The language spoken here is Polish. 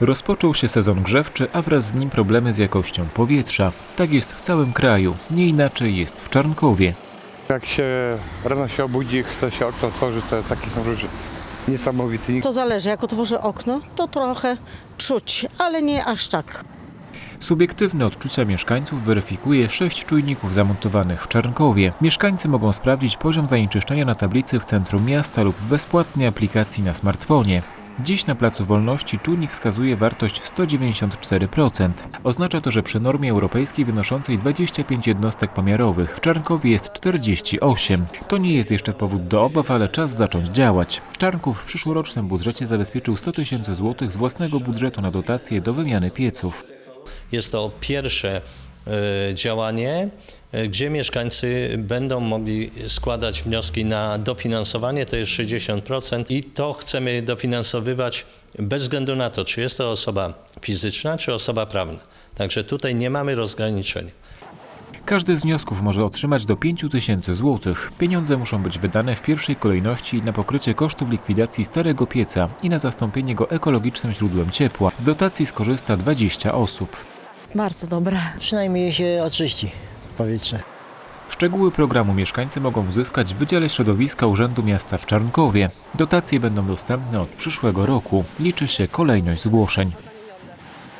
Rozpoczął się sezon grzewczy, a wraz z nim problemy z jakością powietrza. Tak jest w całym kraju, nie inaczej jest w Czarnkowie. Jak się rano się obudzi, chce się okno otworzyć, to jest taki mróż niesamowity. To zależy, jak otworzę okno, to trochę czuć, ale nie aż tak. Subiektywne odczucia mieszkańców weryfikuje sześć czujników zamontowanych w Czarnkowie. Mieszkańcy mogą sprawdzić poziom zanieczyszczenia na tablicy w centrum miasta lub w bezpłatnej aplikacji na smartfonie. Dziś na Placu Wolności czujnik wskazuje wartość 194%. Oznacza to, że przy normie europejskiej wynoszącej 25 jednostek pomiarowych w Czarnkowie jest 48. To nie jest jeszcze powód do obaw, ale czas zacząć działać. Czarnków w przyszłorocznym budżecie zabezpieczył 100 tysięcy złotych z własnego budżetu na dotacje do wymiany pieców. Jest to pierwsze działanie, e, gdzie mieszkańcy będą mogli składać wnioski na dofinansowanie, to jest 60% i to chcemy dofinansowywać bez względu na to, czy jest to osoba fizyczna, czy osoba prawna. Także tutaj nie mamy rozgraniczeń. Każdy z wniosków może otrzymać do 5 tysięcy złotych. Pieniądze muszą być wydane w pierwszej kolejności na pokrycie kosztów likwidacji starego pieca i na zastąpienie go ekologicznym źródłem ciepła. Z dotacji skorzysta 20 osób. Bardzo dobre. Przynajmniej się oczyści powietrze. Szczegóły programu mieszkańcy mogą uzyskać w Wydziale Środowiska Urzędu Miasta w Czarnkowie. Dotacje będą dostępne od przyszłego roku. Liczy się kolejność zgłoszeń.